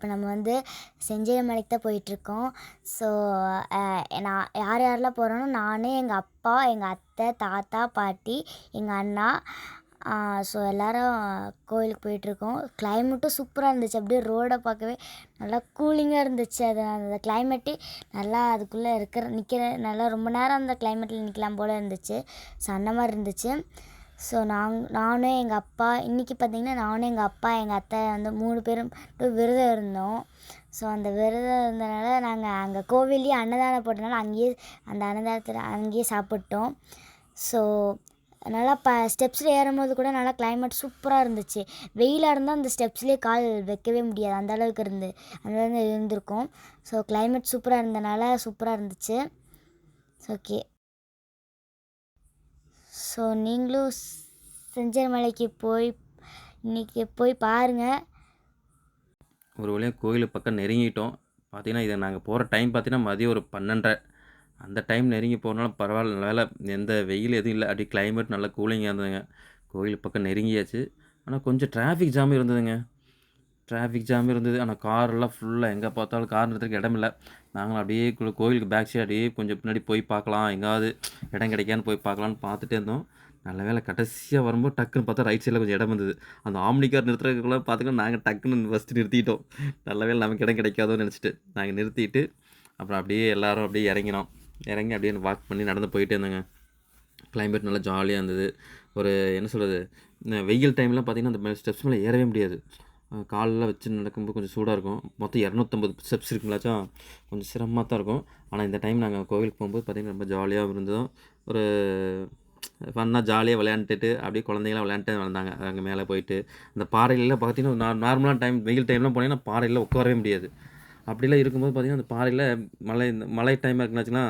இப்போ நம்ம வந்து செஞ்சேரி மலைக்கு தான் போயிட்டுருக்கோம். ஸோ நான் யார் யாரெல்லாம் போகிறோன்னா நான் எங்கள் அப்பா எங்கள் அத்தை தாத்தா பாட்டி எங்கள் அண்ணா ஸோ எல்லோரும் கோயிலுக்கு போயிட்டுருக்கோம். கிளைமேட்டும் சூப்பராக இருந்துச்சு. அப்படியே ரோடை பார்க்கவே நல்லா கூலிங்காக இருந்துச்சு. அது அந்த கிளைமேட்டு நல்லா அதுக்குள்ளே இருக்கிற நிற்கிற நல்லா ரொம்ப நேரம் அந்த கிளைமேட்டில் நிற்கலாம் போல் இருந்துச்சு. ஸோ அந்த மாதிரி இருந்துச்சு. ஸோ நாங் நானும் எங்கள் அப்பா இன்றைக்கி பார்த்திங்கன்னா நானும் எங்கள் அப்பா எங்கள் அத்தை வந்து மூணு பேரும் விரதம் இருந்தோம். ஸோ அந்த விரதம் இருந்தனால நாங்கள் அங்கே கோவில்லேயே அன்னதானம் போட்டனால அங்கேயே அந்த அன்னதானத்தில் அங்கேயே சாப்பிட்டோம். ஸோ நல்லா ப ஸ்டெப்ஸில் ஏறும்போது கூட நல்லா கிளைமேட் சூப்பராக இருந்துச்சு. வெயிலாக இருந்தால் அந்த ஸ்டெப்ஸ்லேயே கால் வைக்கவே முடியாது. அந்த அளவுக்கு இருந்து அந்த அளவுக்கு இருந்திருக்கும். ஸோ கிளைமேட் சூப்பராக இருந்தனால சூப்பராக இருந்துச்சு. ஓகே ஸோ நீங்களும் செஞ்சர் மலைக்கு போய் இன்றைக்கி போய் பாருங்கள் ஒரு வழியாக கோயில் பக்கம் நெருங்கிட்டோம். பார்த்தீங்கன்னா இதை நாங்கள் போகிற டைம் பார்த்தீங்கன்னா மதியம் ஒரு பன்னெண்டரை. அந்த டைம் நெருங்கி போனாலும் பரவாயில்ல வேலை எந்த வெயில் எதுவும் இல்லை. அப்படி கிளைமேட் நல்லா கூலிங்காக இருந்ததுங்க. கோயில் பக்கம் நெருங்கியாச்சு. ஆனால் கொஞ்சம் டிராஃபிக் ஜாம் இருந்ததுங்க. டிராஃபிக் ஜாம் இருந்தது. ஆனால் காரெல்லாம் ஃபுல்லாக எங்கே பார்த்தாலும் கார் நிறுத்துறதுக்கு இடமில்ல நாங்களும் அப்படியே கோயிலுக்கு பேக் சைடு அப்படியே கொஞ்சம் பின்னாடி போய் பார்க்கலாம். எங்காவது இடம் கிடைக்கான்னு போய் பார்க்கலான்னு பார்த்துட்டே இருந்தோம். நல்ல வேளை கடைசியாக வரும்போது டக்குன்னு பார்த்தா ரைட் சைடில் கொஞ்சம் இடம் வந்தது அந்த ஆம்னி கார் நிறுத்துறதுக்குள்ளே பார்த்துக்கோங்க நாங்கள் டக்குன்னு ஃபஸ்ட்டு நிறுத்திட்டோம். நல்ல வேளை நமக்கு இடம் கிடைக்காதோன்னு நினச்சிட்டு நாங்கள் நிறுத்திட்டு அப்புறம் அப்படியே எல்லோரும் அப்படியே இறங்கினோம். இறங்கி அப்படியே வாக் பண்ணி நடந்து போயிட்டே இருந்தோங்க. கிளைமேட் நல்லா ஜாலியாக இருந்தது. ஒரு என்ன சொல்கிறது வெயில் டைம்லாம் பார்த்தீங்கன்னா அந்த ஸ்டெப்ஸ் மேலே ஏறவே முடியாது. காலில் காலெல்லாம் வச்சு நடக்கும்போது கொஞ்சம் சூடாக இருக்கும். மொத்தம் இரநூத்தம்பது ஸ்டெப்ஸ் இருக்குங்களாச்சும் கொஞ்சம் சிரமமாக தான் இருக்கும். ஆனால் இந்த டைம் நாங்கள் கோவிலுக்கு போகும்போது பார்த்திங்கன்னா ரொம்ப ஜாலியாக இருந்தோம். ஒரு ஃபன்னாக ஜாலியாக விளையாண்டுட்டு அப்படியே குழந்தைங்களாம் விளையாண்டுட்டு வந்தாங்க. அங்கே மேலே போயிட்டு. அந்த பாறையிலலாம் பார்த்தீங்கன்னா நான் நார்மலாக டைம் வெயில் டைம்லாம் போனீங்கன்னா பாறையில் உட்காரவே முடியாது. அப்படிலாம் இருக்கும்போது பார்த்திங்கன்னா அந்த பாறையில் மழை இந்த மழை டைம் இருக்குன்னாச்சுன்னா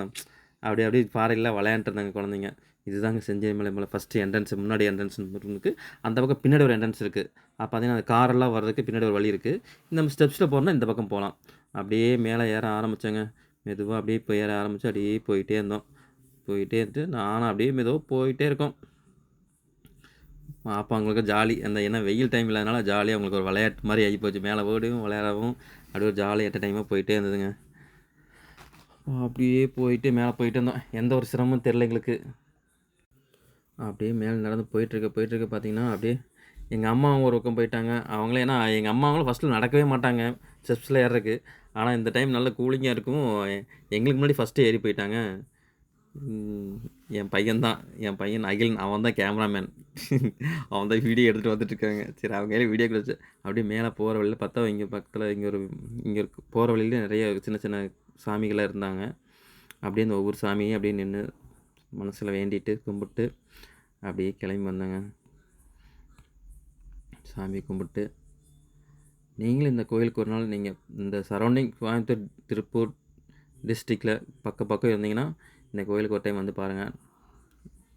அப்படியே அப்படியே பாறையில் விளையாண்டுருந்தாங்க இருந்தாங்க குழந்தைங்க. இதுதாங்க செஞ்சேரி மலை மலை ஃபஸ்ட்டு என்ட்ரன்ஸ் முன்னாடி என்ட்ரன்ஸ் இருக்குது அந்த பக்கம் பின்னாடி ஒரு என்ட்ரன்ஸ் இருக்குது அப்போ பார்த்தீங்கன்னா அந்த காரெல்லாம் வர்றதுக்கு பின்னாடி ஒரு வழி இருக்குது நம்ம ஸ்டெப்ஸில் போகிறோம்னா இந்த பக்கம் போகலாம் அப்படியே மேலே ஏற ஆரம்பித்தேங்க மெதுவாக அப்படியே போய் ஏற ஆரம்பித்து அப்படியே போயிட்டே இருந்தோம். போயிட்டே இருந்துட்டு நானும் அப்படியே மெதுவாக போயிட்டே இருக்கோம். அப்போ அவங்களுக்கு ஜாலி. அந்த ஏன்னா வெயில் டைம் இல்லாதனால ஜாலியாக அவங்களுக்கு ஒரு விளையாட்டு மாதிரி ஆகி போச்சு. மேலே ஓடியும் விளையாடவும். அப்படியே ஒரு ஜாலி எட்ட டைமாக போயிட்டே இருந்ததுங்க. அப்படியே போயிட்டு மேலே போயிட்டு இருந்தோம். எந்த ஒரு சிரமமும் தெரில எங்களுக்கு. அப்படியே மேலே நடந்து போயிட்டுருக்க போயிட்டுருக்க பார்த்தீங்கன்னா அப்படியே எங்கள் அம்மா ஒரு பக்கம் போயிட்டாங்க. அவங்களே ஏன்னா எங்கள் அம்மாவங்களும் ஃபஸ்ட்டில் நடக்கவே மாட்டாங்க. ஸ்டெப்ஸில் ஏறதுக்கு. ஆனால் இந்த டைம் நல்ல கூலிங்காக இருக்கும். எங்களுக்கு முன்னாடி ஃபஸ்ட்டு ஏறி போயிட்டாங்க. என் பையன்தான் என் பையன் அகிலன். அவன் தான் கேமராமேன் அவன் தான் வீடியோ எடுத்துகிட்டு வந்துட்டுருக்காங்க சரி அவங்க கையில் வீடியோ கிடச்சி. அப்படியே மேலே போகிற வழியில் பார்த்தா இங்கே பக்கத்தில் இங்கே ஒரு இங்கே போகிற வழியில நிறைய சின்ன சின்ன சாமிகளாக இருந்தாங்க. அப்படியே இந்த ஒவ்வொரு சாமியும் அப்படியே நின்று மனசில் வேண்டிட்டு கும்பிட்டு அப்படியே கிளம்பி வந்தேங்க. சாமி கும்பிட்டு நீங்களும் இந்த கோயிலுக்கு ஒரு நாள் நீங்கள் இந்த சரௌண்டிங் கோயம்புத்தூர் திருப்பூர் டிஸ்ட்ரிக்டில் பக்க பக்கம் இருந்தீங்கன்னா இந்த கோயிலுக்கு ஒரு டைம் வந்து பாருங்கள்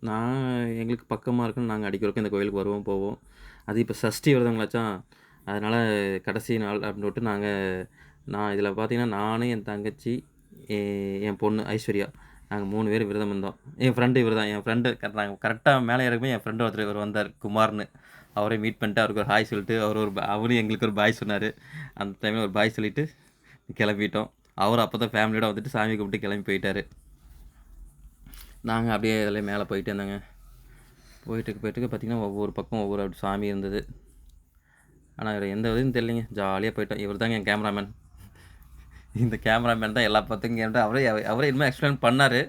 நான் எங்களுக்கு பக்கமாக இருக்குன்னு நாங்கள் அடிக்கிறதுக்கு இந்த கோயிலுக்கு வருவோம் போவோம். அது இப்போ சஷ்டி வருதுங்களாச்சா அதனால் கடைசி நாள் அப்படின்னு விட்டு நாங்கள் நான் இதில் பார்த்தீங்கன்னா நானும் என் தங்கச்சி என் பொண்ணு ஐஸ்வர்யா நாங்கள் மூணு பேர் விரதம் இருந்தோம். என் ஃப்ரெண்டு இவர் தான் என் ஃப்ரெண்டு நாங்கள் கரெக்டாக மேலே இறக்குமே என் ஃப்ரெண்டு ஒருத்தர் இவர் வந்தார் குமார்னு. அவரே மீட் பண்ணிட்டு அவருக்கு ஒரு ஹாய் சொல்லிட்டு அவர் ஒரு அவரும் எங்களுக்கு ஒரு பாய் சொன்னார். அந்த டைமில் ஒரு பாய் சொல்லிவிட்டு கிளம்பிட்டோம். அவர் அப்போ தான் ஃபேமிலியோடு வந்துட்டு சாமி கும்பிட்டு கிளம்பி போயிட்டார். நாங்கள் அப்படியே இதில் மேலே போயிட்டு இருந்தோங்க. போயிட்டு போயிட்டு பார்த்தீங்கன்னா ஒவ்வொரு பக்கம் ஒவ்வொரு அப்படி சாமி இருந்தது. ஆனால் இவர் எந்த இதுவும் தெரியலைங்க. ஜாலியாக போயிட்டோம். இவர் தாங்க என் கேமராமேன் இந்த கேமராமேன் தான் எல்லா பத்துக்கும் கேட்டு அவரே அவரே இனிமேல் எக்ஸ்பிளைன் பண்ணார்.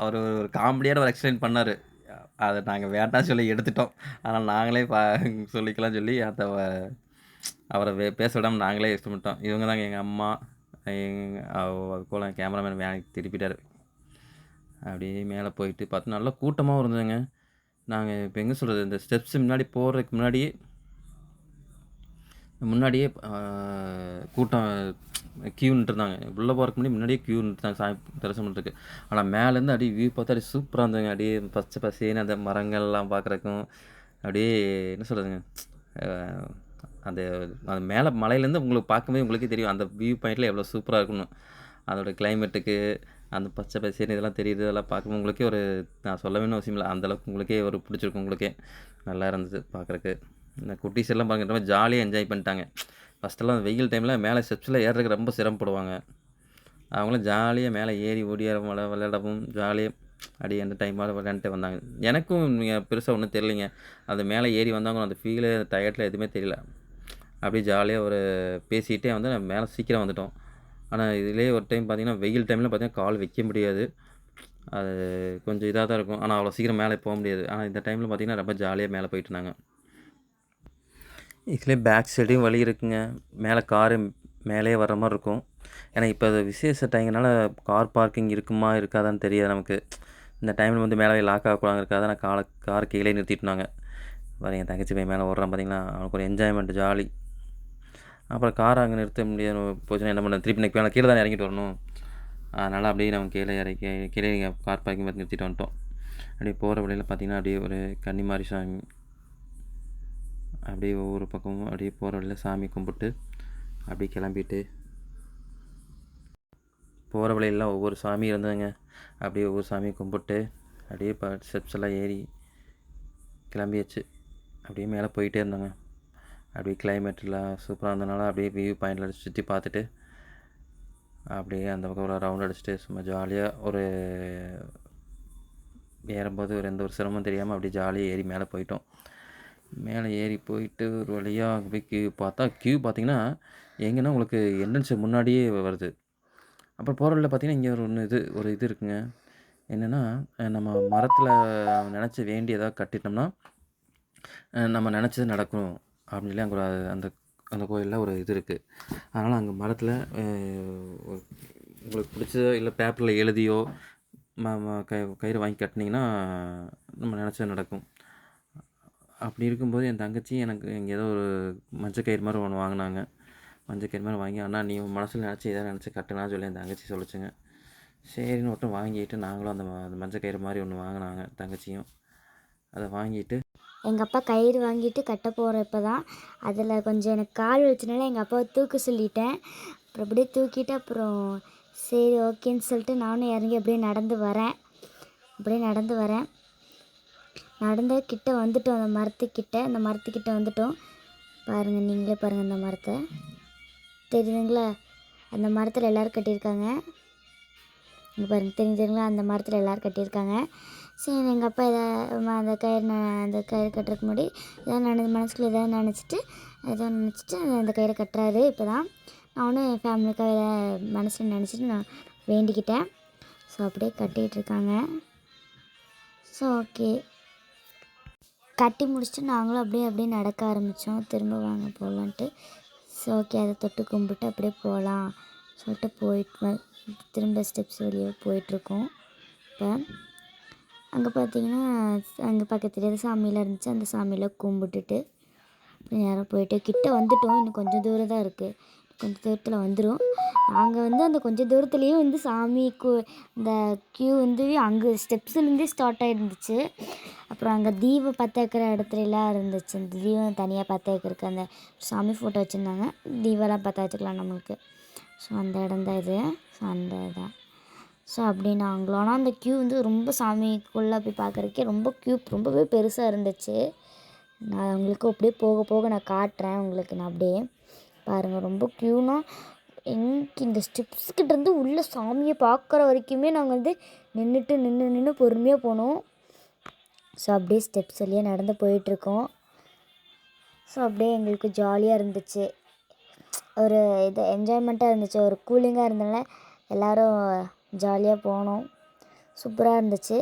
அவர் ஒரு காமெடியான ஒரு எக்ஸ்பிளைன் பண்ணார். அதை நாங்கள் வேண்டாம் சொல்லி எடுத்துட்டோம். ஆனால் நாங்களே பா சொல்லிக்கலாம் சொல்லி அந்த அவரை வே பேச விடாமல் நாங்களே எக்ஸ்பிளைன் பண்ணிட்டோம். இவங்க தாங்க எங்கள் அம்மா எங்கள் போல கேமராமேன் வேலைக்கு திருப்பிட்டார். அப்படியே மேலே போயிட்டு பார்த்து நல்லா கூட்டமாகவும் இருந்ததுங்க. நாங்கள் இப்போ எங்கே சொல்கிறது இந்த ஸ்டெப்ஸ் முன்னாடி போகிறதுக்கு முன்னாடியே முன்னாடியே கூட்டம் க்யூ இருந்தாங்க உள்ளே போகிறதுக்கு முன்னாடி முன்னாடியே க்யூ நின்றுட்டாங்க. சாமி தரிசனம் பண்ணுறதுக்கு ஆனால் மேலேருந்து அப்படியே வியூ பார்த்தா அப்படியே சூப்பராக இருந்ததுங்க. அப்படியே பச்சை பசேன்னு அந்த மரங்கள்லாம் பார்க்குறக்கும் அப்படியே என்ன சொல்கிறதுங்க அந்த அந்த மேலே மலையிலேருந்து உங்களுக்கு பார்க்கும்போது உங்களுக்கே தெரியும். அந்த வியூ பாயிண்டில் எவ்வளோ சூப்பராக இருக்கணும் அதோட கிளைமேட்டுக்கு அந்த பச்சை பசேன்னு இதெல்லாம் தெரியுது. இதெல்லாம் பார்க்கும்போது உங்களுக்கே ஒரு நான் சொல்ல வேணும் அவசியம் இல்லை. அந்தளவுக்கு உங்களுக்கே ஒரு பிடிச்சிருக்கும். உங்களுக்கே நல்லா இருந்தது பார்க்குறக்கு இந்த குட்டீஸ் எல்லாம் பார்க்குற மாதிரி ஜாலியாக என்ஜாய் பண்ணிட்டாங்க. ஃபஸ்ட்டெல்லாம் வெயில் டைமில் மேலே ஸ்டெப்ஸில் ஏறுறதுக்கு ரொம்ப சிரமப்படுவாங்க அவங்களும் ஜாலியாக மேலே ஏறி ஓடி மழை விளையாடவும் ஜாலியாக அப்படி அந்த டைமாக விளையாண்டுட்டு வந்தாங்க. எனக்கும் பெருசாக ஒன்றும் தெரியலைங்க. அது மேலே ஏறி வந்தாங்க அந்த ஃபீலு டயர்டில் எதுவுமே தெரியல. அப்படியே ஜாலியாக ஒரு பேசிக்கிட்டே வந்து நான் மேலே சீக்கிரம் வந்துட்டோம். ஆனால் இதுலேயே ஒரு டைம் பார்த்தீங்கன்னா வெயில் டைமில் பார்த்தீங்கன்னா கால் வைக்க முடியாது. அது கொஞ்சம் இதாக தான் இருக்கும். ஆனால் அவ்வளோ சீக்கிரம் மேலே போக முடியாது. ஆனால் இந்த டைமில் பார்த்தீங்கன்னா ரொம்ப ஜாலியாக மேலே போயிட்டு இருந்தாங்க. இதுலேயே பேக் சைடையும் வழி இருக்குங்க. மேலே காரு மேலேயே வர்ற மாதிரி இருக்கும். ஏன்னா இப்போ அது விசேஷ டைம்னால கார் பார்க்கிங் இருக்குமா இருக்காதான்னு தெரியாது நமக்கு. இந்த டைமில் வந்து மேலே லாக் ஆகக்கூடாது இருக்காது நான் காலை கார் கீழே நிறுத்திட்டுனாங்க. பாருங்க என் தங்கச்சி பையன் மேலே ஓடுறான் பார்த்தீங்களா அவனுக்கு ஒரு என்ஜாய்மெண்ட் ஜாலி அப்புறம் கார் அங்கே நிறுத்த முடியாது. போச்சுன்னா என்ன பண்ண திருப்பி எனக்கு மேலே கீழே தான் இறங்கிட்டு வரணும். அதனால் அப்படியே நம்ம கீழே இறக்கி கீழே கார் பார்க்கிங் பார்த்து நிறுத்திட்டு வந்துட்டோம். அப்படியே போகிற வழியில் பார்த்தீங்கன்னா அப்படியே ஒரு கன்னிமாரி சாமி அப்படியே ஒவ்வொரு பக்கமும் அப்படியே போகிற வழியில் சாமி கும்பிட்டு அப்படியே கிளம்பிட்டு போகிற வழியெல்லாம் ஒவ்வொரு சாமி இருந்ததுங்க. அப்படியே ஒவ்வொரு சாமி கும்பிட்டு அப்படியே ப ஸ்டெப்ஸ் எல்லாம் ஏறி கிளம்பியாச்சு. அப்படியே மேலே போயிட்டே இருந்தாங்க. அப்படியே கிளைமேட்லாம் சூப்பராக இருந்தனால அப்படியே வியூ பாயிண்டில் சுற்றி பார்த்துட்டு அப்படியே அந்த பக்கம் ஒரு ரவுண்ட் அடிச்சுட்டு சும்மா ஜாலியாக ஒரு ஏறும்போது ஒரு எந்த ஒரு சிரமம் தெரியாமல் அப்படியே ஜாலியாக ஏறி மேலே போயிட்டோம். மேலே ஏறி போயிட்டு ஒரு வழியாக அங்கே போய் கியூ பார்த்தா கியூ பார்த்தீங்கன்னா எங்கன்னா உங்களுக்கு என்ட்ரன்ஸ் முன்னாடியே வருது. அப்புறம் போகிற வழியில் பார்த்தீங்கன்னா இங்கே ஒரு ஒன்று இது ஒரு இது இருக்குங்க. என்னென்னா நம்ம மரத்தில் நினச்சி வேண்டி ஏதாவது கட்டிட்டோம்னா நம்ம நினச்சது நடக்கும் அப்படின்னு சொல்லி அங்கே ஒரு அந்த அந்த கோயிலில் ஒரு இது இருக்குது அதனால் அங்கே மரத்தில் உங்களுக்கு பிடிச்சதோ இல்லை பேப்பரில் எழுதியோ ம கயிறு வாங்கி கட்டினீங்கன்னா நம்ம நினச்சது நடக்கும். அப்படி இருக்கும்போது என் தங்கச்சி எனக்கு இங்கே ஏதோ ஒரு மஞ்சக்கயிறு மாதிரி ஒன்று வாங்கினாங்க. மஞ்சள் கயிறு மாதிரி வாங்கி அண்ணா நீ மனசில் நினச்சி எதாவது நினச்சி கட்டுனா சொல்லி என் தங்கச்சி சொல்லிச்சுங்க. சரின்னு மட்டும் வாங்கிட்டு நாங்களும் அந்த அந்த மஞ்சள் கயிறு மாதிரி ஒன்று வாங்கினாங்க தங்கச்சியும். அதை வாங்கிட்டு எங்கள் அப்பா கயிறு வாங்கிட்டு கட்ட போகிறப்ப தான் அதில் கொஞ்சம் எனக்கு கால் வச்சனால எங்கள் அப்பாவை தூக்க சொல்லிட்டேன். அப்புறம் அப்படியே தூக்கிட்டு அப்புறம் சரி ஓகேன்னு சொல்லிட்டு நானும் இறங்கி அப்படியே நடந்து வரேன். அப்படியே நடந்து வரேன். நடந்த கிட்ட வந்துட்டோம் அந்த மரத்துக்கிட்ட அந்த மரத்துக்கிட்ட வந்துட்டோம். பாருங்கள் நீங்களே பாருங்கள் அந்த மரத்தை. தெரியுதுங்களா? அந்த மரத்தில் எல்லோரும் கட்டியிருக்காங்க. இங்கே பாருங்க தெரிஞ்சுங்களா அந்த மரத்தில் எல்லோரும் கட்டியிருக்காங்க. சரி எங்கள் அப்பா எதாவது அந்த கயிறு அந்த கயிறு கட்டுறதுக்கு முன்னாடி எதாவது நினை மனசுக்குள்ள எதாவது நினச்சிட்டு ஏதோ நினச்சிட்டு அந்த கயிறை கட்டுறாரு. இப்போ தான் நானும் என் ஃபேமிலிக்காக மனசில் நினச்சிட்டு நான் வேண்டிக்கிட்டேன். ஸோ அப்படியே கட்டிகிட்டு இருக்காங்க. ஸோ ஓகே கட்டி முடிச்சுட்டு நாங்களும் அப்படியே அப்படியே நடக்க ஆரம்பித்தோம் திரும்ப வாங்க போகலான்ட்டு ஸோ ஓகே அதை தொட்டு கும்பிட்டு அப்படியே போகலாம் சொல்லிட்டு போயிட்டு திரும்ப ஸ்டெப்ஸ் வழியாக போயிட்டுருக்கோம். இப்போ அங்கே பார்த்தீங்கன்னா அங்கே பக்கத்துலேயே சாமியில் இருந்துச்சு. அந்த சாமியெல்லாம் கும்பிட்டுட்டு நேரம் நேராக போயிட்டு கிட்ட வந்துட்டோம். இன்னும் கொஞ்சம் தூரம் தான் இருக்குது கொஞ்சம் தூரத்தில் வந்துடும் நாங்கள் வந்து அந்த கொஞ்சம் தூரத்துலேயே வந்து சாமி கு இந்த க்யூ வந்து அங்கே ஸ்டெப்ஸ்லேருந்தே ஸ்டார்ட் ஆகிருந்துச்சு அப்புறம் அங்கே தீபம் பற்ற வைக்கிற இடத்துலலாம் இருந்துச்சு. அந்த தீபம் தனியாக பற்ற வைக்கிறதுக்கு அந்த சாமி ஃபோட்டோ வச்சுருந்தாங்க. தீபம்லாம் பற்ற வச்சுக்கலாம் நம்மளுக்கு. ஸோ அந்த இடம் தான் இது. ஸோ அந்த இதான். ஸோ அப்படி நாங்களும் ஆனால் அந்த க்யூ வந்து ரொம்ப சாமிக்குள்ளே போய் பார்க்குறதுக்கே ரொம்ப க்யூ ரொம்பவே பெருசாக இருந்துச்சு. நான் உங்களுக்கு அப்படியே போக போக நான் காட்டுறேன். உங்களுக்கு நான் அப்படியே பாருங்கள் ரொம்ப க்யூனா எங்கே இந்த ஸ்டெப்ஸ்கிட்டேருந்து உள்ளே சாமியை பார்க்குற வரைக்குமே நாங்கள் வந்து நின்றுட்டு நின்று நின்று பொறுமையாக போனோம். ஸோ அப்படியே ஸ்டெப்ஸ் வழியாக நடந்து போயிட்டுருக்கோம். ஸோ அப்படியே எங்களுக்கு ஜாலியாக இருந்துச்சு. ஒரு இது என்ஜாய்மெண்ட்டாக இருந்துச்சு. ஒரு கூலிங்காக இருந்தனால எல்லோரும் ஜாலியாக போனோம். சூப்பராக இருந்துச்சு.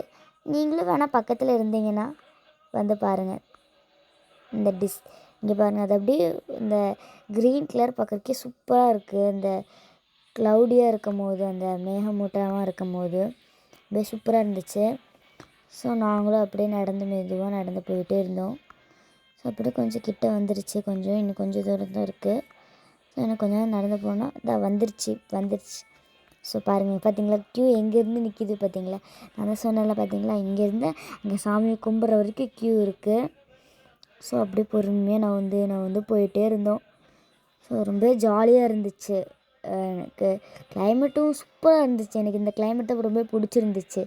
நீங்களும் வேணால் பக்கத்தில் இருந்தீங்கன்னா வந்து பாருங்கள் இந்த டிஸ் இங்கே பாருங்கள் அது அப்படியே இந்த க்ரீன் கலர் பார்க்குறக்கே சூப்பராக இருக்குது இந்த க்ளவுடியாக இருக்கும் போது அந்த மேகமூட்டமாக இருக்கும் போது அப்படியே சூப்பராக இருந்துச்சு. ஸோ நாங்களும் அப்படியே நடந்து மெதுவாக நடந்து போயிட்டே இருந்தோம். ஸோ அப்படியே கொஞ்சம் கிட்ட வந்துருச்சு. கொஞ்சம் இன்னும் கொஞ்சம் தூரம் தான் இருக்குது ஸோ எனக்கு கொஞ்சம் நேரம் நடந்து போனால் இதான் வந்துருச்சு வந்துருச்சு. ஸோ பாருங்கள் பார்த்தீங்களா க்யூ எங்கேருந்து நிற்கிது பார்த்தீங்களா நான் தான் சொன்னேன்ல பார்த்தீங்களா இங்கேருந்து அங்கே சாமியை கும்பிட்ற வரைக்கும் க்யூ இருக்குது ஸோ அப்படியே பொறுமையாக நான் வந்து நான் வந்து போயிட்டே இருந்தோம். ஸோ ரொம்ப ஜாலியாக இருந்துச்சு. எனக்கு கிளைமேட்டும் சூப்பராக இருந்துச்சு. எனக்கு இந்த climate தான் ரொம்ப பிடிச்சிருந்துச்சு.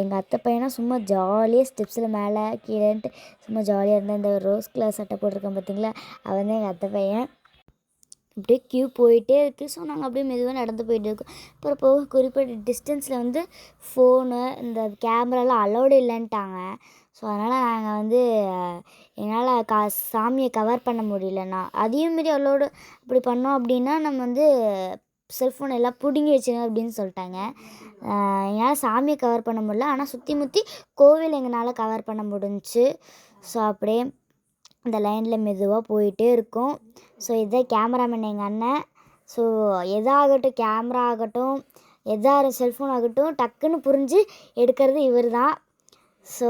எங்கள் அத்தை பையனா சும்மா ஜாலியாக ஸ்டெப்ஸில் மேலே கீழேன்ட்டு சும்மா ஜாலியாக இருந்தால் இந்த ரோஸ் கலர் சட்டை போட்டிருக்கேன் பார்த்தீங்களா அவன் தான் எங்கள் அத்தை பையன். அப்படியே க்யூ போயிட்டே இருக்குது ஸோ நாங்கள் அப்படியே மெதுவாக நடந்து போயிட்டு இருக்கோம். அப்புறம் போக குறிப்பிட்ட டிஸ்டன்ஸில் வந்து ஃபோனு இந்த கேமராலாம் அலோடு இல்லைன்ட்டாங்க. ஸோ அதனால் நாங்கள் வந்து என்னால் கா சாமியை கவர் பண்ண முடியலண்ணா. அதையும் மீறி அலோடு அப்படி பண்ணோம் அப்படின்னா நம்ம வந்து செல்ஃபோன் எல்லாம் பிடுங்கி வச்சிருங்க அப்படின்னு சொல்லிட்டாங்க. என்னால் சாமியை கவர் பண்ண முடியல. ஆனால் சுற்றி முற்றி கோவில் எங்களால் கவர் பண்ண முடிஞ்சுச்சு. ஸோ அப்படியே அந்த லைனில் மெதுவாக போயிட்டே இருக்கும். ஸோ இதுதான் கேமராமேன் எங்கள் அண்ணன். ஸோ எதாகட்டும் கேமரா ஆகட்டும் எதாக செல்ஃபோன் ஆகட்டும் டக்குன்னு புரிஞ்சு எடுக்கிறது இவர் தான் ஸோ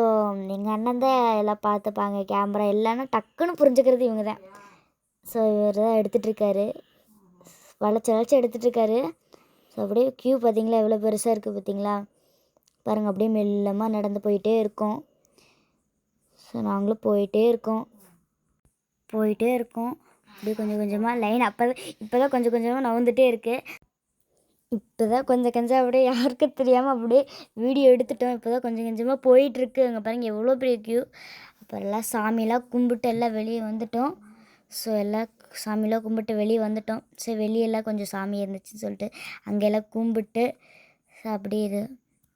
எங்கள் அண்ணன் தான் எல்லாம் பார்த்துப்பாங்க கேமரா எல்லாமே டக்குன்னு புரிஞ்சுக்கிறது இவங்க தான். ஸோ இவர் தான் எடுத்துகிட்ருக்காரு வளைச்சி வளைச்சி எடுத்துகிட்ருக்காரு ஸோ அப்படியே க்யூ பார்த்தீங்களா? எவ்வளோ பெருசாக இருக்குது பார்த்தீங்களா? பாருங்கள் அப்படியே மெல்லமாக நடந்து போயிட்டே இருக்கோம். ஸோ நாங்களும் போயிட்டே இருக்கோம். போயிட்டே இருக்கோம். அப்படியே கொஞ்சம் கொஞ்சமாக லைன் அப்போ இப்போ தான் கொஞ்சம் கொஞ்சமாக நவுந்துகிட்டே இருக்குது இப்போ தான் கொஞ்சம் கொஞ்சம் அப்படியே யாருக்கும் தெரியாமல் அப்படியே வீடியோ எடுத்துட்டோம். இப்போ தான் கொஞ்சம் கொஞ்சமாக போயிட்டுருக்கு. அங்கே பாருங்கள் எவ்வளோ பெரிய க்யூ அப்புறம் எல்லாம் சாமியெல்லாம் கும்பிட்டு எல்லாம் வெளியே வந்துட்டோம். ஸோ எல்லாம் சாமியெல்லாம் கும்பிட்டு வெளியே வந்துட்டோம். சரி வெளியெல்லாம் கொஞ்சம் சாமி இருந்துச்சுன்னு சொல்லிட்டு அங்கெல்லாம் கும்பிட்டு ஸோ அப்படியே இது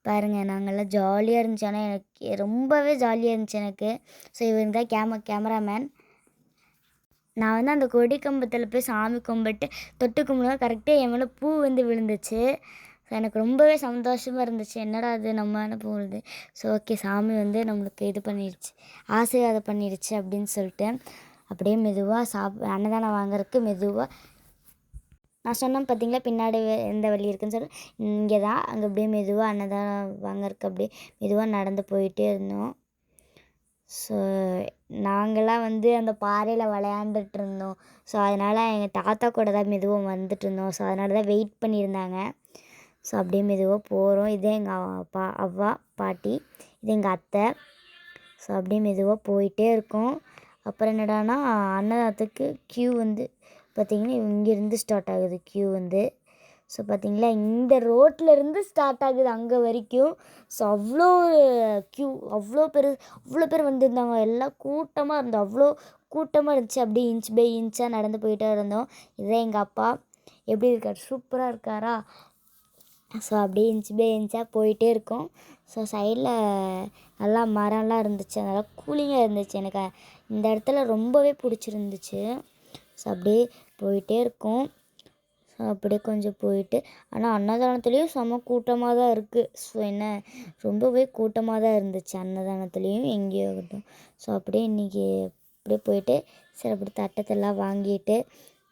பாருங்கள் நாங்கள்லாம் ஜாலியாக இருந்துச்சு. ஆனால் எனக்கு ரொம்பவே ஜாலியாக இருந்துச்சு எனக்கு. ஸோ இவங்க தான் கேம கேமராமேன் நான் வந்து அந்த கொடி கம்பத்தில் போய் சாமி கும்பிட்டு தொட்டு கும்பிடுவோம் கரெக்டாக என் மேலே பூ வந்து விழுந்துச்சு. எனக்கு ரொம்பவே சந்தோஷமாக இருந்துச்சு. என்னடா அது நம்ம போகிறது ஸோ ஓகே சாமி வந்து நம்மளுக்கு இது பண்ணிடுச்சு. ஆசீர்வாதம் பண்ணிடுச்சு அப்படின்னு சொல்லிட்டு அப்படியே மெதுவாக சாப் அன்னதானம் வாங்குறதுக்கு மெதுவாக நான் சொன்னேன் பார்த்தீங்களா பின்னாடி எந்த வழி இருக்குன்னு சொல்லி. இங்கே தான் அங்கே அப்படியே மெதுவாக அன்னதானம் வாங்குறதுக்கு அப்படியே மெதுவாக நடந்து போயிட்டே இருந்தோம். ஸோ நாங்களாம் வந்து அந்த பாறையில் விளையாண்டுட்டு இருந்தோம். ஸோ அதனால் எங்கள் தாத்தா கூட தான் மெதுவாக வந்துட்டு இருந்தோம். ஸோ அதனால தான் வெயிட் பண்ணியிருந்தாங்க. ஸோ அப்படியே மெதுவாக போகிறோம் இதே எங்கள் அப்பா அவ்வா பாட்டி இது எங்கள் அத்தை. ஸோ அப்படியே மெதுவாக போயிட்டே இருக்கோம். அப்புறம் என்னடான்னா அன்னதானத்துக்கு க்யூ வந்து பார்த்திங்கன்னா இங்கேருந்து ஸ்டார்ட் ஆகுது க்யூ வந்து. ஸோ பார்த்தீங்களா? இந்த ரோட்லேருந்து ஸ்டார்ட் ஆகுது அங்கே வரைக்கும். ஸோ அவ்வளோ க்யூ அவ்வளோ பேர் அவ்வளோ பேர் வந்திருந்தாங்க. எல்லாம் கூட்டமாக இருந்தோம். அவ்வளோ கூட்டமாக இருந்துச்சு. அப்படியே இன்ச் பை இன்ச்சாக நடந்து போயிட்டே இருந்தோம். இதே எங்கள் அப்பா. எப்படி இருக்கார்? சூப்பராக இருக்காரா? ஸோ அப்படியே இன்ச் பை இன்ச்சாக போயிட்டே இருக்கோம். ஸோ சைடில் நல்லா மரம்லாம் இருந்துச்சு. நல்லா கூலிங்காக இருந்துச்சு. எனக்கு இந்த இடத்துல ரொம்பவே பிடிச்சிருந்துச்சு. ஸோ அப்படியே போயிட்டே இருக்கோம். ஸோ அப்படியே கொஞ்சம் போயிட்டு ஆனால் அன்னதானத்துலேயும் செம கூட்டமாக தான் இருக்குது ஸோ என்ன? ரொம்பவே கூட்டமாக தான் இருந்துச்சு அன்னதானத்துலேயும் எங்கேயோ இருக்கட்டும் ஸோ அப்படியே இன்றைக்கி அப்படியே போயிட்டு சரி அப்படி தட்டத்தெல்லாம் வாங்கிட்டு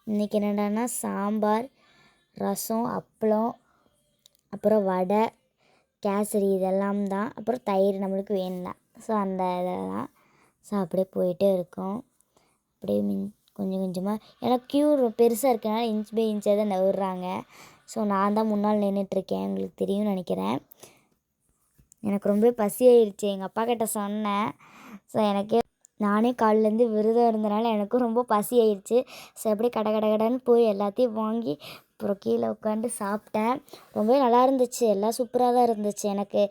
இன்றைக்கி என்னடான்னா சாம்பார் ரசம் அப்பளம் அப்புறம் வடை கேசரி இதெல்லாம் தான் அப்புறம் தயிர் நம்மளுக்கு வேணும் தான் ஸோ அந்த இதெல்லாம் ஸோ அப்படியே போயிட்டே இருக்கோம். அப்படியே மின் கொஞ்சம் கொஞ்சமாக ஏன்னா க்யூ பெருசாக இருக்கனால இன்ச் பை இன்ச்சாக தான் நவுறாங்க ஸோ நான் தான் முன்னால் நின்றுட்டுருக்கேன் உங்களுக்கு தெரியும்னு நினைக்கிறேன். எனக்கு ரொம்ப பசி ஆயிடுச்சு. எங்கள் அப்பா கிட்ட சொன்னேன். ஸோ எனக்கு நானே காலிலேருந்து விரதம் இருந்தனால எனக்கும் ரொம்ப பசி ஆயிடுச்சு. ஸோ அப்படியே கட கட கடன்னு போய் எல்லாத்தையும் வாங்கி அப்புறம் கீழே உட்காந்து சாப்பிட்டேன். ரொம்பவே நல்லா இருந்துச்சு. எல்லாம் சூப்பராக தான் இருந்துச்சு எனக்கு.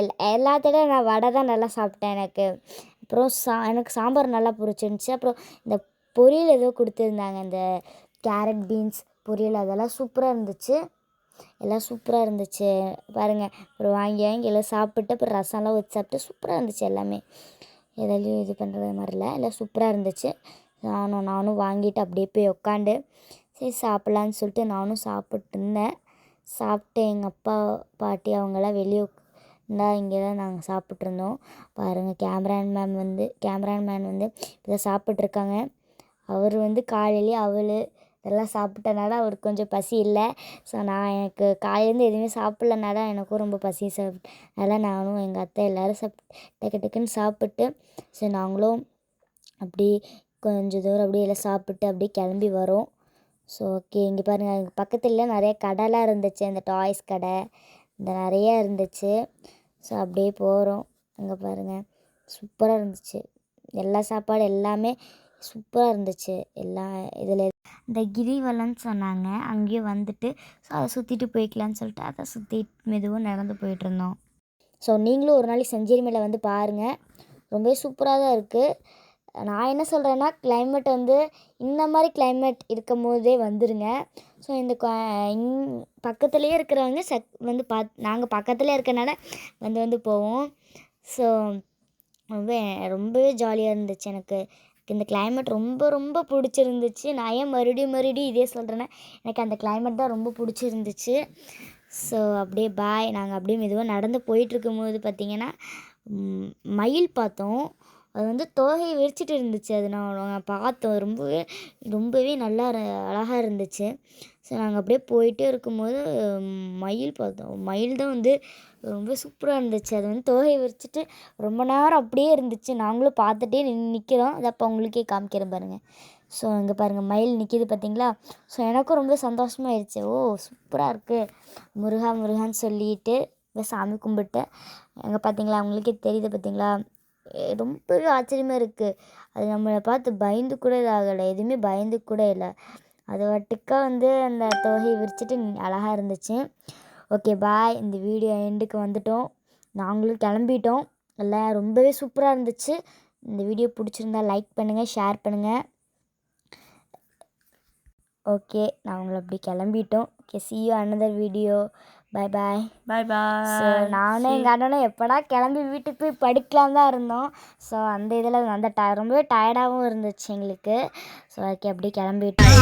எல் எல்லாத்தோட நான் வடை தான் நல்லா சாப்பிட்டேன் எனக்கு. அப்புறம் சா எனக்கு சாம்பார் நல்லா பிடிச்சிருந்துச்சி. அப்புறம் இந்த பொரியல் ஏதோ கொடுத்துருந்தாங்க. அந்த கேரட் பீன்ஸ் பொரியல் அதெல்லாம் சூப்பராக இருந்துச்சு. எல்லாம் சூப்பராக இருந்துச்சு. பாருங்கள் அப்புறம் வாங்கி வாங்கி எல்லாம் சாப்பிட்டு அப்புறம் ரசம்லாம் வச்சு சாப்பிட்டு சூப்பராக இருந்துச்சு எல்லாமே. எதாலையும் இது பண்ணுறது மாதிரில எல்லாம் சூப்பராக இருந்துச்சு. நானும் நானும் வாங்கிட்டு அப்படியே போய் உக்காண்டு சரி சாப்பிட்லான்னு சொல்லிட்டு நானும் சாப்பிட்டு இருந்தேன். சாப்பிட்டு எங்கள் அப்பா பாட்டி அவங்கெல்லாம் வெளியே இருந்தால் இங்கே தான் நாங்கள் சாப்பிட்ருந்தோம் பாருங்கள் கேமரான் மேம் வந்து கேமரான் மேன் வந்து இப்போ சாப்பிட்ருக்காங்க அவர் வந்து காலையிலேயே அவல் இதெல்லாம் சாப்பிட்டனால அவருக்கு கொஞ்சம் பசி இல்லை. ஸோ நான் எனக்கு காலையிலேருந்து எதுவுமே சாப்பிட்லனால எனக்கும் ரொம்ப பசி சாப் அதனால் நானும் எங்கள் அத்தை எல்லோரும் சாப் டக்கு டக்குன்னு சாப்பிட்டு சரி நாங்களும் அப்படி கொஞ்சம் தூரம் அப்படியே எல்லாம் சாப்பிட்டு அப்படியே கிளம்பி வரோம். ஸோ ஓகே இங்கே பாருங்கள் எங்கள் பக்கத்தில் நிறைய கடைலாம் இருந்துச்சு. இந்த டாய்ஸ் கடை இந்த நிறைய இருந்துச்சு. ஸோ அப்படியே போகிறோம் அங்கே பாருங்கள் சூப்பராக இருந்துச்சு. எல்லா சாப்பாடு எல்லாமே சூப்பராக இருந்துச்சு எல்லா இதில். இந்த கிரிவலம்னு சொன்னாங்க. அங்கேயும் வந்துட்டு ஸோ அதை சுற்றிட்டு போய்க்கலான்னு சொல்லிட்டு அதை சுற்றி மெதுவாக நடந்து போயிட்டுருந்தோம் ஸோ நீங்களும் ஒரு நாளைக்கு செஞ்சேரி மேலே வந்து பாருங்கள் ரொம்பவே சூப்பராக தான் இருக்குது நான் என்ன சொல்கிறேன்னா கிளைமேட் வந்து இந்த மாதிரி கிளைமேட் இருக்கும் போதே வந்துடுங்க ஸோ இந்த பக்கத்துலேயே இருக்கிறவங்க சக் வந்து பாத் நாங்கள் பக்கத்துலேயே இருக்கிறனால வந்து வந்து போவோம். ஸோ ரொம்ப ரொம்பவே ஜாலியாக இருந்துச்சு எனக்கு. இந்த கிளைமேட் ரொம்ப ரொம்ப பிடிச்சிருந்துச்சு. நான் ஏன் மறுபடியும் மறுபடியும் இதே சொல்கிறேன்னா எனக்கு அந்த கிளைமேட் தான் ரொம்ப பிடிச்சிருந்துச்சு. ஸோ அப்படியே பாய் நாங்கள் அப்படியே மெதுவாக நடந்து போயிட்டுருக்கும்போது போது பார்த்திங்கன்னா மயில் பார்த்தோம். அது வந்து தோகையை விரிச்சிட்டு இருந்துச்சு. அது நான் நாங்கள் பார்த்தோம் ரொம்பவே ரொம்பவே நல்லா அழகாக இருந்துச்சு. ஸோ நாங்கள் அப்படியே போயிட்டே இருக்கும்போது மயில் பார்த்தோம். மயில் தான் வந்து ரொம்ப சூப்பராக இருந்துச்சு. அது வந்து தோகையை விரிச்சிட்டு ரொம்ப நேரம் அப்படியே இருந்துச்சு. நாங்களும் பார்த்துட்டே நின்று நிற்கிறோம் அதை அப்போ உங்களுக்கே காமிக்கிறேன் பாருங்கள் ஸோ இங்கே பாருங்கள் மயில் நிற்கிது பார்த்தீங்களா? ஸோ எனக்கும் ரொம்ப சந்தோஷமாயிருச்சு ஓ சூப்பராக இருக்குது முருகா முருகான்னு சொல்லிட்டு சாமி கும்பிட்டு. அங்கே பார்த்தீங்களா? உங்களுக்கே தெரியுது பார்த்தீங்களா? ரொம்ப ரொம்பவே ஆச்சரியமாக இருக்குது அது நம்மளை பார்த்து பயந்து கூட இதாகலை எதுவுமே பயந்து கூட இல்லை. அது வட்டுக்கா வந்து அந்த தொகையை விரிச்சிட்டு அழகாக இருந்துச்சு. Okay bye. இந்த வீடியோ எண்டுக்கு வந்துட்டோம். நாங்களும் கிளம்பிட்டோம். எல்லாம் ரொம்பவே சூப்பராக இருந்துச்சு. இந்த வீடியோ பிடிச்சிருந்தா லைக் பண்ணுங்கள் ஷேர் பண்ணுங்கள் ஓகே நான் உங்களை அப்படி கிளம்பிட்டோம். Okay see you another video bye bye bye so bye நானும் எங்கள் அண்ணனும் எப்படா கிளம்பி வீட்டுக்கு போய் படிக்கலாம் தான் இருந்தோம். ஸோ அந்த இதில் அந்த ட ரொம்பவே டயர்டாகவும் இருந்துச்சு எங்களுக்கு. ஸோ ஓகே அப்படியே கிளம்பிட்டோம்.